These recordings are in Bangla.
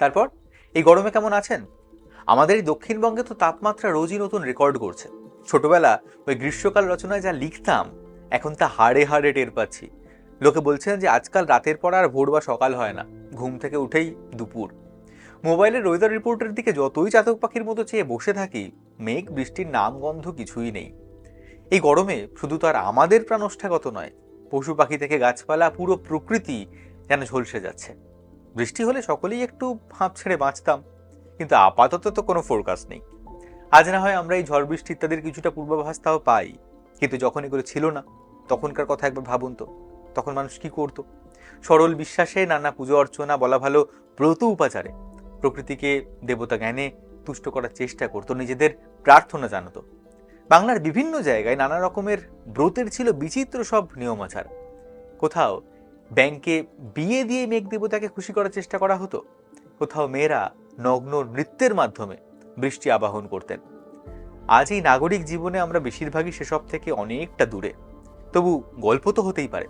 তারপর, এই গরমে কেমন আছেন? আমাদের এই দক্ষিণবঙ্গে তো তাপমাত্রা রোজই নতুন রেকর্ড করছে ছোটবেলা ওই গ্রীষ্মকাল রচনায় যা লিখতাম, এখন তা হাড়ে হাড়ে টের পাচ্ছি। লোকে বলছেন যে আজকাল রাতের পর আর ভোর বা সকাল হয় না, ঘুম থেকে উঠেই দুপুর। মোবাইলের ওয়েদার রিপোর্টের দিকে যতই চাতক পাখির মতো চেয়ে বসে থাকি, মেঘ, বৃষ্টির নাম, গন্ধ কিছুই নেই। এই গরমে শুধু তো আর আমাদের প্রাণষ্ঠাগত নয়, পশু পাখি থেকে গাছপালা, পুরো প্রকৃতি যেন ঝলসে যাচ্ছে। বৃষ্টি হলে সকলেই একটু হাঁপ ছেড়ে বাঁচতাম, কিন্তু আপাতত তো কোনো ফোরকাস্ট নেই। আজ না হয় আমরা এই ঝড়, বৃষ্টি ইত্যাদির কিছুটা পূর্বাভাস তাও পাই, কিন্তু যখন এগুলো ছিল না, তখনকার কথা একবার ভাবুন তো, তখন মানুষ কি করতো? সরল বিশ্বাসে নানা পুজো অর্চনা বলা ভালো ব্রত উপাচারে, প্রকৃতিকে দেবতা জ্ঞানে তুষ্ট করার চেষ্টা করতো, নিজেদের প্রার্থনা জানাতো। বাংলার বিভিন্ন জায়গায় নানা রকমের ব্রতের ছিল বিচিত্র সব নিয়ম আচার কোথাও ব্যাংকে বিয়ে দিয়ে মেঘ দেবতাকে খুশি করার চেষ্টা করা হতো। কোথাও মেয়েরা নগ্ন নৃত্যের মাধ্যমে বৃষ্টি আবাহন করতেন। আজ এই নাগরিক জীবনে আমরা বেশিরভাগই সেসব থেকে অনেকটা দূরে। তবু গল্প তো হতেই পারে।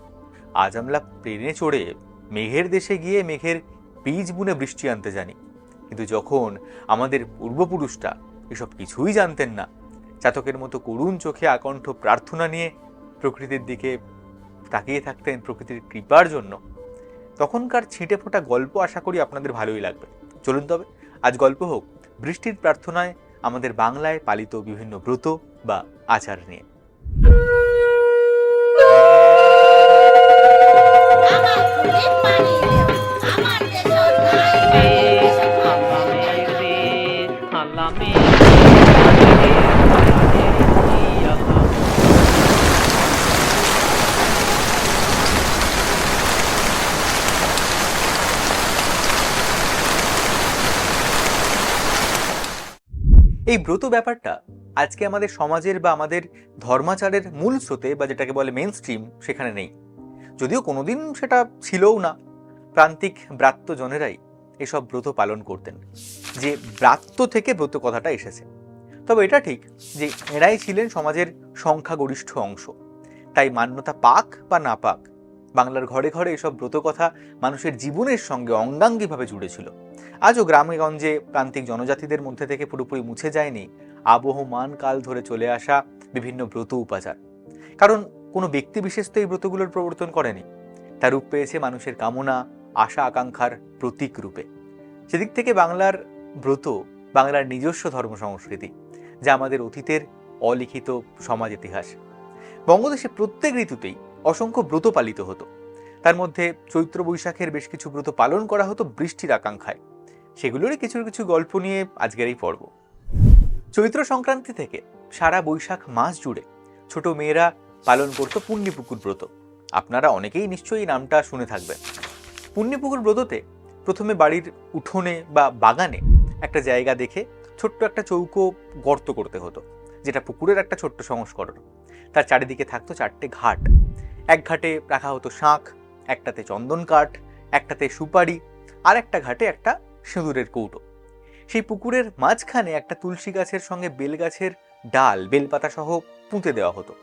আজ আমরা প্লেনে চড়ে মেঘের দেশে গিয়ে মেঘের বীজ বুনে বৃষ্টি আনতে জানি। কিন্তু যখন আমাদের পূর্বপুরুষরা এসব কিছুই জানতেন না, চাতকের মতো করুণ চোখে আকণ্ঠ প্রার্থনা নিয়ে প্রকৃতির দিকে তাকিয়ে থাকতেন প্রকৃতির কৃপার জন্য। তখনকার ছিটে ফোটা গল্প আশা করি আপনাদের ভালোই লাগবে। চলুন তবে, আজ গল্প হোক। বৃষ্টির প্রার্থনায় আমাদের বাংলায় পালিত বিভিন্ন ব্রত বা আচার নিয়ে। আমার ফুলে পানি দেও আমার দেশত নাই এসব আল্লাহ মেঘে আল্লাহ মেঘে আল্লাহ এই ব্রত ব্যাপারটা আজকে আমাদের সমাজের বা আমাদের ধর্মাচারের মূল স্রোতে বা যেটাকে বলে মেন স্ট্রিম সেখানে নেই। যদিও কোনোদিন সেটা ছিলও না। প্রান্তিক ব্রাত্য জনেরাই এসব ব্রত পালন করতেন, যে ব্রাত্য থেকে ব্রত কথাটা এসেছে। তবে এটা ঠিক যে এরাই ছিলেন সমাজের সংখ্যাগরিষ্ঠ অংশ। তাই মান্যতা পাক বা না পাক বাংলার ঘরে ঘরে এসব ব্রত কথা মানুষের জীবনের সঙ্গে অঙ্গাঙ্গিভাবে জুড়ে ছিল। আজও গ্রামে গঞ্জে প্রান্তিক জনজাতিদের মধ্যে থেকে পুরোপুরি মুছে যায়নি আবহমান কাল ধরে চলে আসা বিভিন্ন ব্রত উপাচার। কারণ কোনো ব্যক্তি বিশেষ তো এই ব্রতগুলোর প্রবর্তন করেনি। তার রূপ পেয়েছে মানুষের কামনা, আশা, আকাঙ্ক্ষার প্রতীক রূপে। সেদিক থেকে বাংলার ব্রত বাংলার নিজস্ব ধর্ম সংস্কৃতি, যা আমাদের অতীতের অলিখিত সমাজ ইতিহাস। বঙ্গদেশে প্রত্যেক ঋতুতেই অসংখ্য ব্রত পালিত হতো। তার মধ্যে চৈত্র বৈশাখের বেশ কিছু ব্রত পালন করা হতো বৃষ্টির আকাঙ্ক্ষায়। সেগুলোরই কিছু কিছু গল্প নিয়ে আজকের এই পর্ব। চৈত্র সংক্রান্তি থেকে সারা বৈশাখ মাস জুড়ে ছোট মেয়েরা পালন করতো পুণ্যপুকুর ব্রত। আপনারা অনেকেই নিশ্চয়ই এই নামটা শুনে থাকবেন। পুণ্যপুকুর ব্রততে প্রথমে বাড়ির উঠোনে বা বাগানে একটা জায়গা দেখে ছোট্ট একটা চৌকো গর্ত করতে হতো, যেটা পুকুরের একটা ছোট্ট সংস্করণ। তার চারিদিকে থাকতো চারটে ঘাট। এক ঘাটে রাখা হতো শাঁখ, একটাতে চন্দন কাঠ, একটাতে সুপারি, আর একটা ঘাটে একটা সিঁদুরের কৌটো। সেই পুকুরের মাঝখানে একটা তুলসী গাছের সঙ্গে বেল গাছের ডাল, বেলপাতা সহ পুঁতে দেওয়া হতো।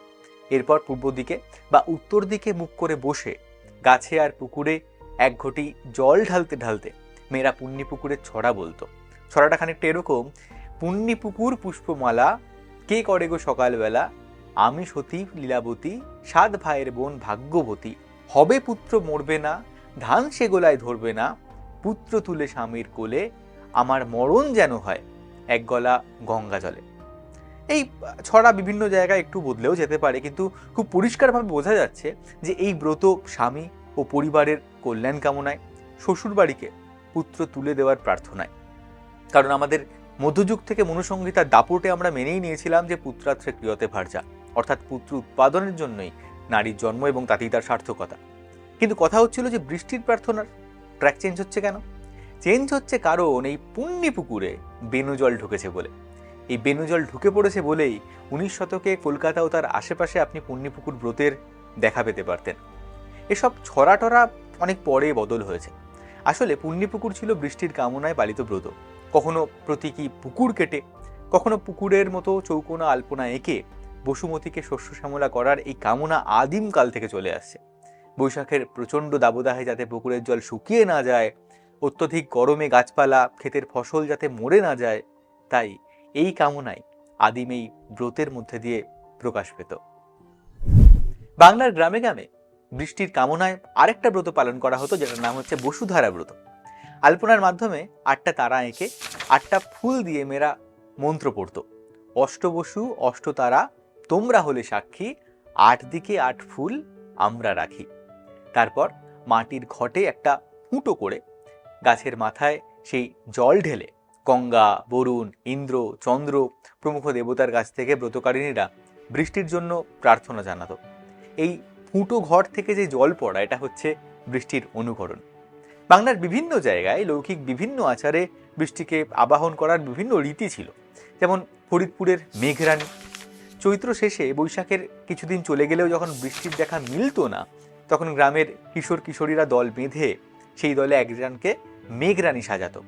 এরপর পূর্ব দিকে বা উত্তর দিকে মুখ করে বসে গাছে আর পুকুরে এক ঘটি জল ঢালতে ঢালতে মেয়েরা পুণ্যি পুকুরের ছড়া বলতো। ছড়াটা খানিকটা এরকম, পুণ্যি পুকুর পুষ্পমালা, কে করে গো সকালবেলা? আমি সতী, লীলাবতী, সাত ভাইয়ের বোন ভাগ্যবতী। হবে পুত্র মরবে না, ধান সে গোলায় ধরবে না, পুত্র তুলে স্বামীর কোলে, আমার মরণ যেন হয়, এক গলা গঙ্গা জলে। এই ছড়া বিভিন্ন জায়গায় একটু বদলেও যেতে পারে, কিন্তু খুব পরিষ্কারভাবে বোঝা যাচ্ছে যে এই ব্রত স্বামী ও পরিবারের কল্যাণ কামনায়, শ্বশুরবাড়িকে পুত্র তুলে দেওয়ার প্রার্থনায়। কারণ আমাদের মধ্যযুগ থেকে মনুসংহিতার দাপটে আমরা মেনেই নিয়েছিলাম যে পুত্রাত্রে ক্রিয়তে ভার্যা অর্থাৎ পুত্র উৎপাদনের জন্যই নারীর জন্ম এবং তাতেই তার সার্থকতা। কিন্তু কথা হচ্ছিল যে বৃষ্টির প্রার্থনার ট্র্যাক চেঞ্জ হচ্ছে কেন? চেঞ্জ হচ্ছে কারণ এই পুণ্যি পুকুরে বেনুজল ঢুকেছে বলে। এই বেনুজল ঢুকে পড়েছে বলেই উনিশ শতকে কলকাতা ও তার আশেপাশে আপনি পুণ্যিপুকুর ব্রতের দেখা পেতে পারতেন। এসব ছড়া টরা অনেক পরে বদল হয়েছে। আসলে পুণ্যিপুকুর ছিল বৃষ্টির কামনায় পালিত ব্রত। কখনো প্রতীকী পুকুর কেটে, কখনো পুকুরের মতো চৌকোনা আলপনা এঁকে বসুমতীকে শস্য শ্যামলা করার এই কামনা আদিম কাল থেকে চলে আসছে। বৈশাখের প্রচণ্ড দাবদাহে যাতে পুকুরের জল শুকিয়ে না যায়, অত্যধিক গরমে গাছপালা, ক্ষেতের ফসল যাতে মরে না যায়, তাই এই কামনায় আদিম এই ব্রতের মধ্যে দিয়ে প্রকাশ পেত। বাংলার গ্রামে গ্রামে বৃষ্টির কামনায় আরেকটা ব্রত পালন করা হতো, যেটার নাম হচ্ছে বসুধারা ব্রত। আলপনার মাধ্যমে আটটা তারা এঁকে আটটা ফুল দিয়ে মেয়েরা মন্ত্র পড়তো। অষ্টবসু, অষ্টতারা তোমরা হলে সাক্ষী, আট দিকে আট ফুল আমরা রাখি। তারপর মাটির ঘটে একটা ফুটো করে গাছের মাথায় সেই জল ঢেলে গঙ্গা, বরুণ, ইন্দ্র, চন্দ্র প্রমুখ দেবতার কাছ থেকে ব্রতকারিণীরা বৃষ্টির জন্য প্রার্থনা জানাত। এই ফুটো ঘর থেকে যে জল পড়া, এটা হচ্ছে বৃষ্টির অনুকরণ। বাংলার বিভিন্ন জায়গায় লৌকিক বিভিন্ন আচারে বৃষ্টিকে আবাহন করার বিভিন্ন রীতি ছিল। যেমন ফরিদপুরের মেঘরানী চৈত্র শেষে বৈশাখের কিছুদিন চলে গেলেও যখন বৃষ্টির দেখা মিলতো না, তখন গ্রামের কিশোর কিশোরীরা দল বেঁধে সেই দলে একজনকে মেঘরানী সাজাতো।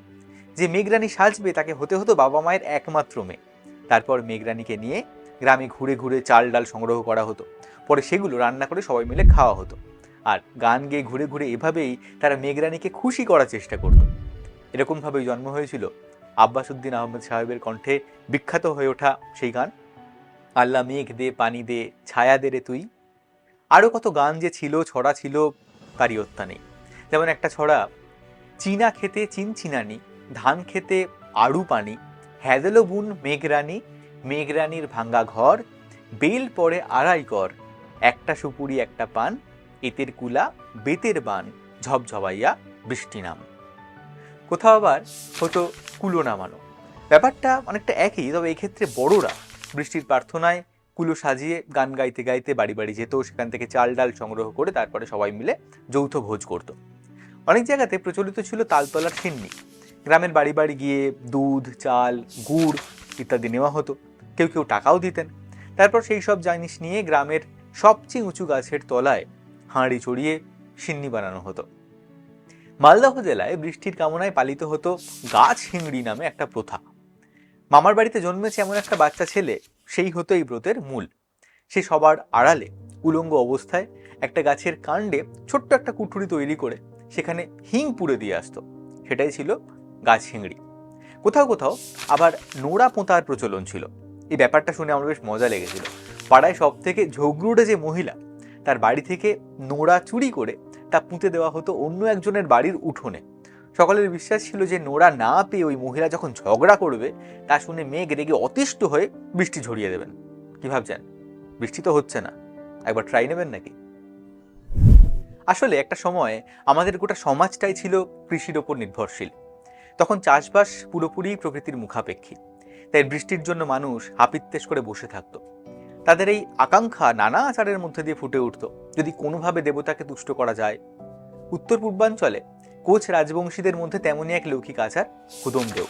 যে মেঘরানী সাজবে তাকে হতে হতো বাবা মায়ের একমাত্র মেয়ে। তারপর মেঘরানীকে নিয়ে গ্রামে ঘুরে ঘুরে চাল ডাল সংগ্রহ করা হতো। পরে সেগুলো রান্না করে সবাই মিলে খাওয়া হতো। আর গান গেয়ে ঘুরে ঘুরে এভাবেই তারা মেঘরানীকে খুশি করার চেষ্টা করত। এরকমভাবেই জন্ম হয়েছিল আব্বাসুদ্দিন আহমেদ সাহেবের কণ্ঠে বিখ্যাত হয়ে ওঠা সেই গান। আল্লাহ মেঘ দে, পানি দে, ছায়া দে রে তুই। আরও কত গান যে ছিল, ছড়া ছিল, তারই অত্যা নেই। যেমন একটা ছড়া, চীনা খেতে চিন চিনানি ধান খেতে আড়ু পানি হ্যাদেলো বুন মেঘরানি, মেঘরানীর ভাঙ্গা ঘর, বেল পরে আড়াই কর, একটা সুপুরি, একটা পান, এতের কুলা, বেতের বান ঝপঝপাইয়া বৃষ্টি নাম। কোথাও আবার হতো কুলো নামানো। ব্যাপারটা অনেকটা একই, তবে এই ক্ষেত্রে বড়রা বৃষ্টির প্রার্থনায় কুলো সাজিয়ে গান গাইতে গাইতে বাড়ি বাড়ি যেত, সেখান থেকে চাল ডাল সংগ্রহ করে তারপরে সবাই মিলে যৌথ ভোজ করত। অনেক জায়গাতে প্রচলিত ছিল তালতলার সিন্নি গ্রামের বাড়ি বাড়ি গিয়ে দুধ, চাল, গুড় ইত্যাদি নেওয়া হতো। কেউ কেউ টাকাও দিতেন। তারপর সেই সব জিনিস নিয়ে গ্রামের সবচেয়ে উঁচু গাছের তলায় হাঁড়ি চড়িয়ে সিন্নি বানানো হতো। মালদহ জেলায় বৃষ্টির কামনায় পালিত হতো গাছ হিংড়ি নামে একটা প্রথা। মামার বাড়িতে জন্মেছে এমন একটা বাচ্চা ছেলে, সেই হতো এই ব্রতের মূল। সে সবার আড়ালে, উলঙ্গ অবস্থায় একটা গাছের কাণ্ডে ছোট্ট একটা কুঠুরি তৈরি করে সেখানে হিং পুড়ে দিয়ে আসতো। সেটাই ছিল গাছ হিংড়ি। কোথাও কোথাও আবার নোড়া পোঁতার প্রচলন ছিল। এই ব্যাপারটা শুনে আমার বেশ মজা লেগেছিল। পাড়ায় সব থেকে ঝগড়ুটে যে মহিলা, তার বাড়ি থেকে নোড়া চুরি করে তা পুঁতে দেওয়া হতো অন্য একজনের বাড়ির উঠোনে। সকলের বিশ্বাস ছিল যে নোড়া না পেয়ে ওই মহিলা যখন ঝগড়া করবে, তা শুনে মেঘ রেগে অতিষ্ঠ হয়ে বৃষ্টি ঝরিয়ে দেবেন। কি ভাবছেন? বৃষ্টি তো হচ্ছে না। একবার ট্রাই নেবেন নাকি? আসলে একটা সময় আমাদের গোটা সমাজটাই ছিল কৃষির ওপর নির্ভরশীল। তখন চাষবাস পুরোপুরি প্রকৃতির মুখাপেক্ষী। তাই বৃষ্টির জন্য মানুষ হাপিত্তেশ করে বসে থাকত। তাদের এই আকাঙ্ক্ষা নানা আচারের মধ্যে দিয়ে ফুটে উঠত। যদি কোনোভাবে দেবতাকে তুষ্ট করা যায় উত্তর পূর্বাঞ্চলে কোচ রাজবংশীদের মধ্যে তেমনই এক লৌকিক আচার হুদম দেও।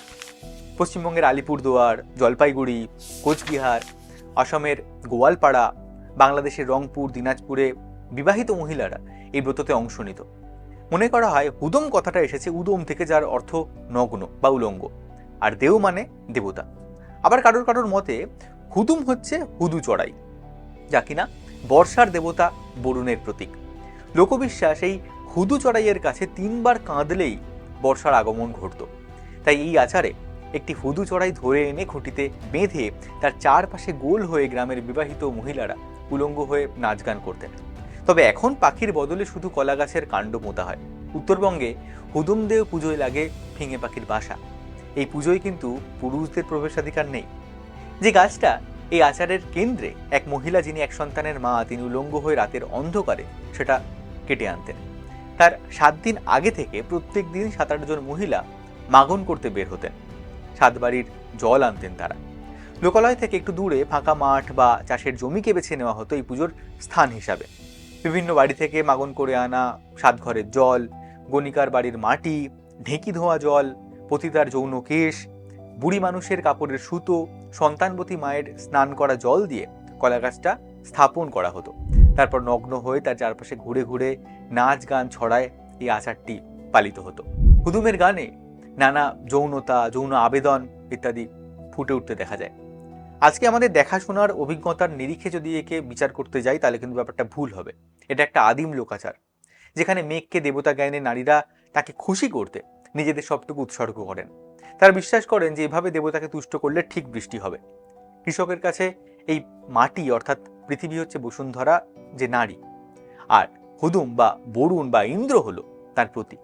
পশ্চিমবঙ্গের আলিপুরদুয়ার, জলপাইগুড়ি, কোচবিহার অসমের গোয়ালপাড়া, বাংলাদেশের রংপুর, দিনাজপুরে বিবাহিত মহিলারা এই ব্রততে অংশ নিত। মনে করা হয় হুদম কথাটা এসেছে উদম থেকে যার অর্থ নগ্ন বা উলঙ্গ, আর দেও মানে দেবতা। আবার কারোর কারোর মতে হুদুম হচ্ছে হুদু চড়াই, যা কিনা বর্ষার দেবতা বরুণের প্রতীক। লোকবিশ্বাস এই হুদু চড়াইয়ের কাছে তিনবার কাঁদলেই বর্ষার আগমন ঘটত। তাই এই আচারে একটি হুদু চড়াই ধরে এনে খুঁটিতে বেঁধে তার চারপাশে গোল হয়ে গ্রামের বিবাহিত মহিলারা উলঙ্গ হয়ে নাচ গান করতেন। তবে এখন পাখির বদলে শুধু কলা গাছের কাণ্ড পোঁতা হয়। উত্তরবঙ্গে হুদুমদেও পুজোয় লাগে ফিঙে পাখির বাসা। এই পুজোয় কিন্তু পুরুষদের প্রবেশাধিকার নেই। যে গাছটা এই আচারের কেন্দ্রে এক মহিলা যিনি এক সন্তানের মা, তিনি উলঙ্গ হয়ে রাতের অন্ধকারে সেটা কেটে আনতেন। তার সাত দিন আগে থেকে প্রত্যেক দিন সাত আটজন মহিলা মাগন করতে বের হতেন। সাত বাড়ির জল আনতেন তারা। লোকালয় থেকে একটু দূরে ফাঁকা মাঠ বা চাষের জমিকে বেছে নেওয়া হতো এই পুজোর স্থান হিসাবে। বিভিন্ন বাড়ি থেকে মাগন করে আনা সাত ঘরের জল, গণিকার বাড়ির মাটি, ঢেঁকি ধোয়া জল, পতিতার যৌন কেশ, বুড়ি মানুষের কাপড়ের সুতো, সন্তানবতী মায়ের স্নান করা জল দিয়ে কলা গাছটা স্থাপন করা হতো। তারপর নগ্ন হয়ে তার চারপাশে ঘুরে ঘুরে নাচ গান ছড়ায় এই আচারটি পালিত হতো। হুদুমের গানে নানা যৌনতা, যৌন আবেদন ইত্যাদি ফুটে উঠতে দেখা যায়। আজকে আমাদের দেখাশোনার অভিজ্ঞতার নিরিখে যদি একে বিচার করতে যাই, তাহলে কিন্তু ব্যাপারটা ভুল হবে। এটা একটা আদিম লোকাচার, যেখানে মেঘকে দেবতা জ্ঞানে নারীরা তাকে খুশি করতে নিজেদের সবটুকু উৎসর্গ করেন। তারা বিশ্বাস করেন যে এভাবে দেবতাকে তুষ্ট করলে ঠিক বৃষ্টি হবে। কৃষকের কাছে এই মাটি, অর্থাৎ পৃথিবী হচ্ছে বসুন্ধরা, যে নারী। আর হুদুম বা বরুণ বা ইন্দ্র হলো তার প্রতীক।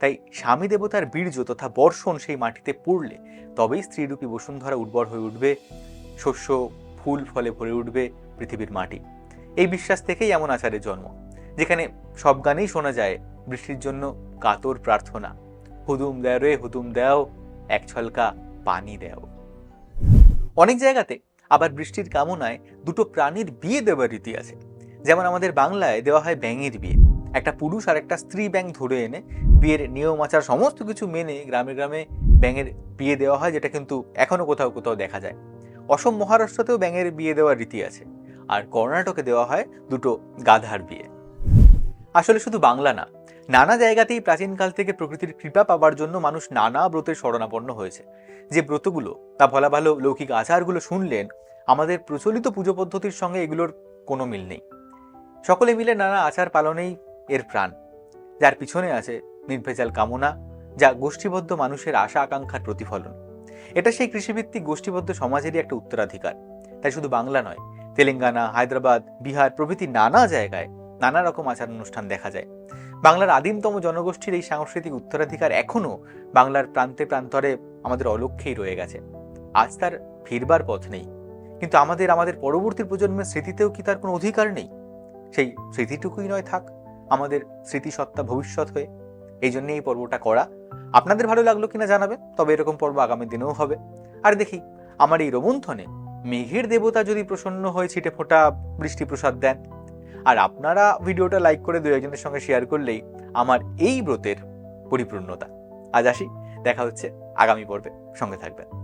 তাই স্বামী দেবতার বীর্য তথা বর্ষণ সেই মাটিতে পড়লে তবেই স্ত্রীরূপী বসুন্ধরা উর্বর হয়ে উঠবে, শস্য, ফুল ফলে ভরে উঠবে পৃথিবীর মাটি। এই বিশ্বাস থেকেই এমন আচারের জন্ম, যেখানে সব গানেই শোনা যায় বৃষ্টির জন্য কাতর প্রার্থনা, হুদুম দেয় রে, হুদুম দেও, এক ছলকা পানি দেও। অনেক জায়গাতে আবার বৃষ্টির কামনায় দুটো প্রাণীর বিয়ে দেওয়ার রীতি আছে। যেমন আমাদের বাংলায় দেওয়া হয় ব্যাঙের বিয়ে। একটা পুরুষ আর একটা স্ত্রী ব্যাঙ ধরে এনে বিয়ের নিয়ম আচার সমস্ত কিছু মেনে গ্রামে গ্রামে ব্যাঙের বিয়ে দেওয়া হয়, যেটা কিন্তু এখনও কোথাও কোথাও দেখা যায়। অসম মহারাষ্ট্রতেও ব্যাঙের বিয়ে দেওয়ার রীতি আছে, আর কর্ণাটকে দেওয়া হয় দুটো গাধার বিয়ে। আসলে শুধু বাংলা না, নানা জায়গাতেই প্রাচীনকাল থেকে প্রকৃতির কৃপা পাবার জন্য মানুষ নানা ব্রতের শরণাপন্ন হয়েছে। যে ব্রতগুলো তা ভলা ভালো লৌকিক আচারগুলো শুনলেন, আমাদের প্রচলিত পুজো পদ্ধতির সঙ্গে এগুলোর কোনো মিল নেই। সকলে মিলে নানা আচার পালনেই এর প্রাণ। যার পিছনে আছে নির্ভেজাল কামনা, যা গোষ্ঠীবদ্ধ মানুষের আশা আকাঙ্ক্ষার প্রতিফলন। এটা সেই কৃষিভিত্তিক গোষ্ঠীবদ্ধ সমাজেরই একটা উত্তরাধিকার। তাই শুধু বাংলা নয়, তেলেঙ্গানা, হায়দ্রাবাদ, বিহার প্রভৃতি নানা জায়গায় নানা রকম আচার অনুষ্ঠান দেখা যায়। বাংলার আদিমতম জনগোষ্ঠীর এই সাংস্কৃতিক উত্তরাধিকার এখনও বাংলার প্রান্তে প্রান্তরে আমাদের অলক্ষ্যেই রয়ে গেছে। আজ তার ফিরবার পথ নেই। কিন্তু আমাদের আমাদের পরবর্তী প্রজন্মের স্মৃতিতেও কি তার কোনো অধিকার নেই? সেই স্মৃতিটুকুই নয় থাক, আমাদের স্মৃতিসত্তা ভবিষ্যৎ হয়ে। এই জন্য এই পর্বটা করা। আপনাদের ভালো লাগল কিনা জানাবেন, তবে এরকম পর্ব আগামী দিনেও হবে। আর দেখি, আমার এই রোমন্থনে মেঘের দেবতা যদি প্রসন্ন হয়ে ছিটে ফোটা বৃষ্টি প্রসাদ দেন। আর আপনারা ভিডিওটা লাইক করে দু একজনের সঙ্গে শেয়ার করলেই আমার এই ব্রতের পরিপূর্ণতা। আজ আসি, দেখা হচ্ছে আগামী পর্বে। সঙ্গে থাকবেন।